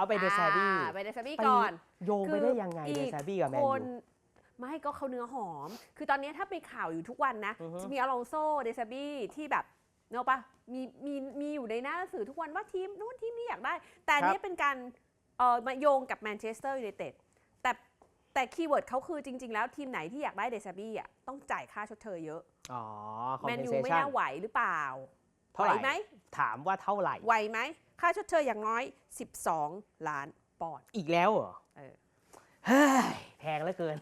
เอาไปเดซาบี้อ่าไปเดซาบี้ก่อน โยงไปได้ยังไงเดซาบี้กับแมนคยูนไม่ก็เขาเนื้อหอม คือตอนนี้ถ้าไปข่าวอยู่ทุกวันนะอือฮึจะมีอลองโซเดซาบี้ที่แบบเนกอะปะมีมีมีอยู่ในหน้าหนังสือทุกวันว่าทีมนู้นทีมนี้อยากได้ แต่อันเนี้ยเป็นการเออมาโยงกับแมนเชสเตอร์ยูไนเต็ดแต่แต่คีย์เวิร์ดเขาคือจริง ๆ แล้วทีมไหนที่อยากได้เดซาบี้อะต้องจ่ายค่าชดเชยเยอะ อ๋อแมนยู compensation ไม่น่าไหวหรือเปล่าเท่า ไหร่วไหมถามว่าเท่าไหร่ ไหวไหม ค่าชดเชยอย่างน้อย 12 ล้านปอนด์อีกแล้วเหรอเออเฮ้ยแพงเหลือเกิน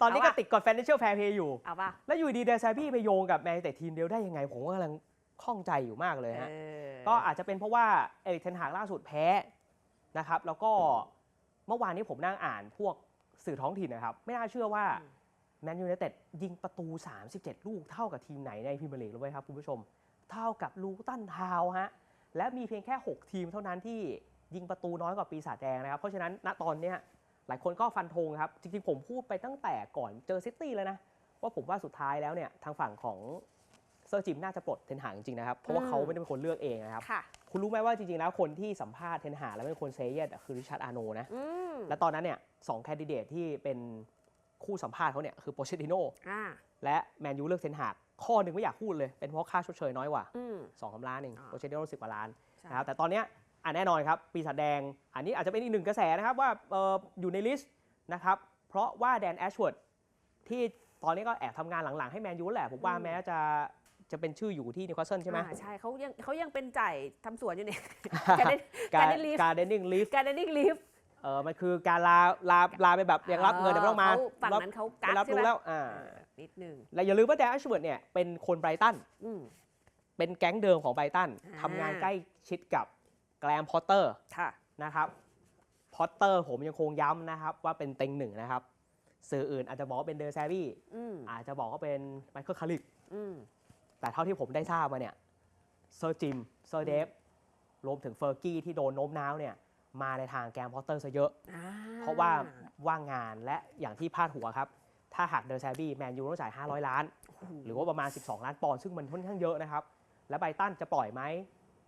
ตอนนี้เอาก็วะติดกฎ financial fair play อยู่ เอาป่ะ แล้วอยู่ดีเดซาบี้ไปโยงกับแมนยูแต่ทีมเดียวได้ยังไง ผมก็กำลังข้องใจอยู่มากเลยฮะเออก็อาจจะเป็นเพราะว่าเอริกเทนหากล่าสุดแพ้นะครับ แล้วก็เมื่อวานนี้ผมนั่งอ่านพวกสื่อท้องถิ่นนะครับ ไม่น่าเชื่อว่าแมนยูไนเต็ดยิงประตู 37 ลูกเท่ากับทีมไหนในพรีเมียร์ลีกเลยครับคุณผู้ชม เท่ากับลูตันทาวน์ฮะและมีเพียงแค่ 6 ทีมเท่านั้นที่ยิงประตูน้อยกว่าปีศาจแดงนะครับ เพราะฉะนั้นณตอนเนี้ยหลายคนก็ฟันธงครับ จริงๆ ผมพูดไปตั้งแต่ก่อนเจอซิตี้แล้วนะ ว่าผมว่าสุดท้ายแล้วเนี่ยทางฝั่งของเซอร์จิมน่าจะปลดเทนหางจริงๆนะครับ เพราะว่าเขาไม่ได้เป็นคนเลือกเองนะครับ ค่ะ คุณรู้ไหมว่าจริงๆ แล้วคนที่สัมภาษณ์เทนหางแล้วเป็นคนเซเยสอะคือริชาร์ดอาโนนะ อืมและตอนนั้นเนี่ยสองแคนดิเดตที่เป็นคู่สัมภาษณ์เขาเนี่ยคือโปเชติโน อ่า และแมนยูเลือกเทนหาก ข้อหนึ่งไม่อยากพูดเลย เป็นเพราะค่าชดเชยน้อยกว่าอืม2องล้านเองอ่าโปเชติโนสิบกว่าล้านใช่นะครับแต่ตอนเนี้ยอะแน่นอนครับ ปีศาจแดง อันนี้อาจจะเป็นอีกหนึ่งกระแสนะครับว่าเอ่ออยู่ในลิสต์นะครับ เพราะว่าแดนแอชเวิร์ดที่ตอนนี้ก็แอบทำงานหลังๆ ให้แมนยูแหละ ผมว่าแม้จะจะเป็นชื่ออยู่ที่นิวคาสเซิลใช่ไหมอ่าใช่เขายังเขายังเป็นจ่ายทำสวนอยู่เนี่ยการเดนการ Garden leave การเดนนิ่งลิฟการเดนนิ่งลีฟเออมันคือการลาลาลาไปแบบยังรับเงินแต่ไม่ต้องมาฝั่งนั้นเขากัไม่กรับใช่รู้ไหมแล้วอ่าเออ นิดหนึ่งและอย่าลืมว่าแดนแอชเวิร์ดเนี่ยเป็นคนไบรตันอืม เป็นแก๊งเดิมของไบรตันอ่า ทำงานใกล้ชิดกับแกรมพอตเตอร์ค่ะ นะครับพอตเตอร์ผมยังคงย้ำนะครับว่าเป็นเต็งหนึ่งนะครับ สื่ออื่นอาจจะบอกว่าเป็นเดอร์แซบี้อืมอาจจะบอกว่าเป็นไมเคิลคาริก อืม แต่เท่าที่ผมได้ทราบมาเนี่ยเซอร์จิมเซอร์เดฟรวมถึงเฟอร์กี้ที่โดนโน้มน้าวเนี่ยมาในทางแกรมพอตเตอร์ซะเยอะอ่เพราะว่าว่างงานและอย่างที่พาดหัวครับ ถ้าหากเดอร์แซบี้แมนยูต้องจ่าย 500 ล้าน หรือว่าประมาณ 12 ล้านปอนด์ซึ่งมันค่อนข้างเยอะนะครับ แล้วไบรตันจะปล่อยไหม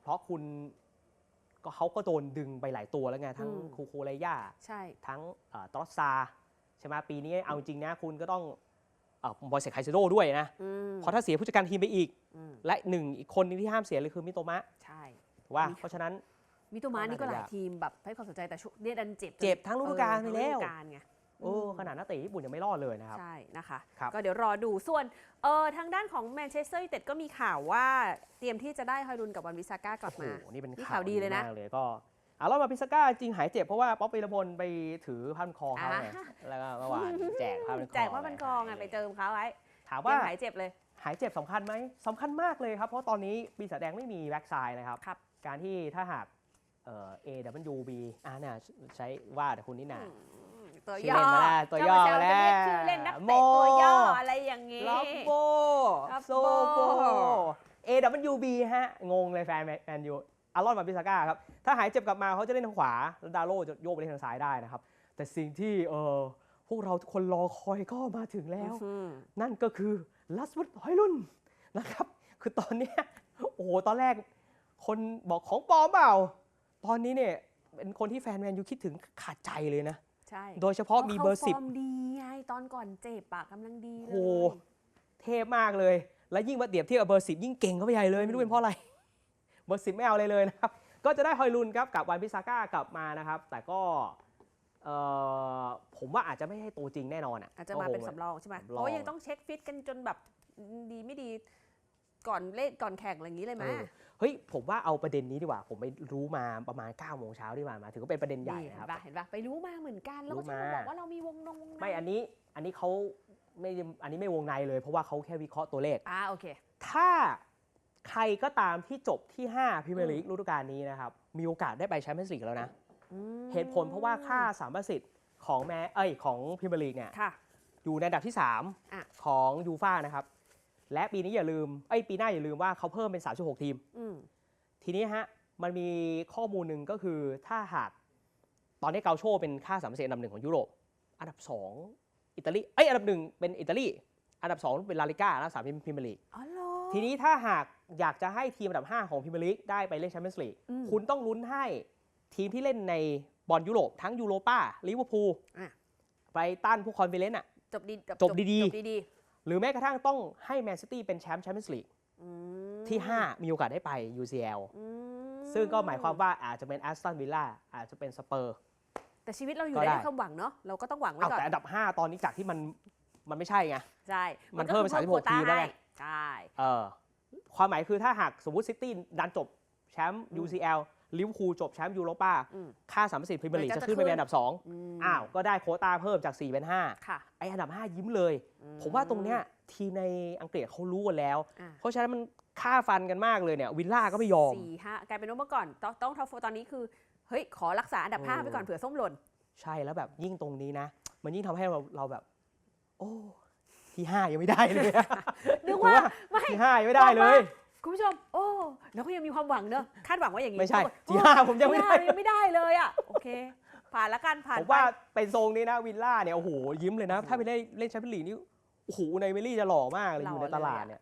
เพราะคุณก็เขาก็โดนดึงไปหลายตัวแล้วไง ทั้งอืมคูคูเลย่าใช่ทั้งเอ่อตรอสซาใช่ไหมปีนี้เอาจริงนะคุณก็ต้องเอ่อบอยเซคไคเซโดด้วยนะอืมเพราะถ้าเสียผู้จัดการทีมไปอีกอืมและหนึ่งอีกคนนึงที่ห้ามเสียเลยคือมิโตมะใช่ถูกว่ามีเพราะฉะนั้นมิโตมานี่ก็หลายน่าจะยากทีมแบบให้ความสนใจแต่ช่วงเนี่ยดันเจ็บจนเจ็บทั้งฤดูกาลไปแล้ว เออทั้งฤดูกาลไงโอ้ขนาดนักเตะญี่ปุ่นยังไม่รอดเลยนะครับ ใช่นะคะครับ ก็เดี๋ยวรอดูส่วนเออทางด้านของแมนเชสเตอร์ยูไนเต็ดก็มีข่าวว่าเตรียมที่จะได้ฮอยลุนกับวันวิซาก้ากลับโอ้มาโหนี่เป็นนี่ข่าข่าววดีเลยนะมากเลยก็อารอนมาพิซาก้าจริงหายเจ็บเพราะว่าป๊อปปิรพลไปถือผ้าพันคอเขาไงอ่า แล้วก็เมื่อวานแจกผ้าพันคอแจกว่ามันคอไงไปเจิมเขาไว้ถามว่าว่าหายเจ็บเลย หายเจ็บสำคัญไหมสำคัญมากเลยครับ เพราะตอนนี้ปีศาจแดงไม่มีแบ็กไซด์นะครับ ครับ การที่ถ้าหากเอ่อ AWB อ่าเนี่ยใช้ว่าแต่คุณนี่นา อืม ตัวชื่อย่อเล่นมาแล้วตัวย่อชบมาแล้วเรียกชื่อเล่นนักโมเตะตัวย่ออะไรอย่างงี้ลับโบลับโบโซโบ AWB ฮะ งงเลยแฟนแมนยูอารอนมาพิซาก้าครับ ถ้าหายเจ็บกลับมาเขาจะเล่นทางขวา แล้วดาโลจะโยกไปเล่นทางซ้ายได้นะครับ แต่สิ่งที่เออพวกเราทุกคนรอคอยก็มาถึงแล้วอืมนั่นก็คือลัสวุฒหอยลุนนะครับ คือตอนเนี้ยโอ้โห ตอนแรก คนบอกของปลอมเปล่า ตอนนี้เนี่ยเป็นคนที่แฟนแมนยูคิดถึงขาดใจเลยนะ ใช่โดยเฉพาะมีเบอร์ขาสิบฟอร์มดีไงตอนก่อนเจ็บปากกำลังดีเลโอ้ยโหเทพมากเลย และยิ่งมาเปรียบเทียบกับเบอร์สิบยิ่งเก่งเข้าไปใหญ่เลยไม่รู้เป็นเพราะอะไร เบอร์สิบไม่เอาเลยเลยนะครับ ก็จะได้ฮอยลุนครับกับวันพิซาก้ากลับมานะครับ แต่ก็เอ่อผมว่าอาจจะไม่ใช่ตัวจริงแน่นอนอะอาจจะมาเป็นสำรองใช่ไหมสำรองเพราะว่ายังต้องเช็คฟิตกันจนแบบดีไม่ดี ก่อนเล่นก่อนแข่งอะไรอย่างนี้เลยไหม เออเฮ้ยผมว่าเอาประเด็นนี้ดีกว่า ผมไปรู้มาประมาณ9โมงเช้าที่ผ่านมา ถือว่าเป็นประเด็นใหญ่นี่นะเห็ครับนปะเห็นปะไปรู้มาเหมือนกัน แล้วรู้ก็จะมามา บอกว่าเรามีวงนงวงในไม่อันนี้อันนี้เขาไม่ได้อันนี้ไม่วงในเลย เพราะว่าเขาแค่วิเคราะห์ตัวเลข อ่าโอเค ถ้าใครก็ตามที่จบที่5พรีเมียร์ลีกฤดูกาลนี้นะครับ มีโอกาสได้ไปแชมเปี้ยนส์ลีกแล้วนะ อืมเหตุผลเพราะว่าค่าสามประสิทธิ์ของแม้เอ้ยของพรีเมียร์ลีกเนี่ย ค่ะ อยู่ในอันดับที่ อะ 3 ของยูฟ่านะครับ และปีนี้อย่าลืมเอ้ยปีหน้าอย่าลืมว่าเขาเพิ่มเป็น 36 ทีมอืมทีนี้ฮะมันมีข้อมูลหนึ่งก็คือถ้าหากตอนนี้เกาโชเป็นค่าสามเปอร์เซ็นต์อันดับหนึ่งของยุโรป อันดับ 2 อิตาลีเอ้ยอันดับหนึ่งเป็นอิตาลี อันดับ 2 เป็นลาลิก้าอันดับสามเป็นพรีเมียร์ลีกอ๋อเหรอทีนี้ถ้าหากอยากจะให้ทีมอันดับ 5 ของพรีเมียร์ลีกได้ไปเล่นแชมเปี้ยนส์ลีกอืมคุณต้องลุ้นให้ทีมที่เล่นในบอลยุโรปทั้งยูโรป้าลิเวอร์พูลอะไบรตันพวกคอนเฟอเรนซ์อะจบดีจบดีๆจบดี หรือแม้กระทั่งต้องให้แมนซิตี้เป็นแชมป์แชมเปี้ยนส์ลีกๆอืมที่ 5 มีโอกาสได้ไป UCL อืมซึ่งก็หมายความว่าอาจจะเป็นแอสตันวิลล่าอาจจะเป็นสเปอร์แต่ชีวิตเราอยู่ก็ได้ได้ด้วยความหวังเนาะเราก็ต้องหวังไว้เอาก่อนแต่อันดับ 5 ตอนนี้จากที่มันมันไม่ใช่ไงใช่มันก็เพิ่มคือเป็น36โควต้าทีมแล้วไงให้ใช่เออความหมายคือถ้าหากสมมติซิตี้ดันจบแชมป์อืม UCL ลิเวอร์พูลจบแชมป์ยูโรป้าอืมค่าสามสิบพรีเมียร์ลีกมันก็จะจะขึ้นไปขึ้นเป็นอันดับ2ม อ้าวก็ได้โควต้าเพิ่มจาก 4 เป็นค่ะ5ไออันดับ 5 ยิ้มเลยอืผมว่าตรงเนี้ยทีมในอังกฤษเขารู้กันแล้วอะเพราะฉะนั้นมันค่าฟันกันมากเลยเนี่ยวิลล่าก็ไม่ยอมสี่ห้ากลายเป็นว่าเมื่อก่อนต้องต้องท็อปโฟตอนนี้คือเฮ้ยขอรักษาอันดับห้าเออไปก่อนเผื่อส้มหล่นใช่แล้วแบบยิ่งตรงนี้นะ มันยิ่งทำให้เราเราแบบ โอ้ที่5ยังไม่ได้เลยอะนึกผมว่าว่าไม่ที่5ยังไม่ได้เลยคุณผู้ชม โอ้แล้วก็ยังมีความหวังเนอะคาดหวังว่าอย่างนี้ไม่ใช่โอ้ที่5ผมยังไม่ได้ที่ห้ายังไม่ได้เลยอะโอเค ผ่านละกันผ่านผมไปว่าเป็นทรงนี้นะวิลล่าเนี่ยโอ้โหยิ้มเลยนะ ถ้าไปเล่นเล่นแชมเปี้ยนลีกนี่โอ้โหในเมลี่จะหล่อมากเลยอยู่ในตลาดเนี่ย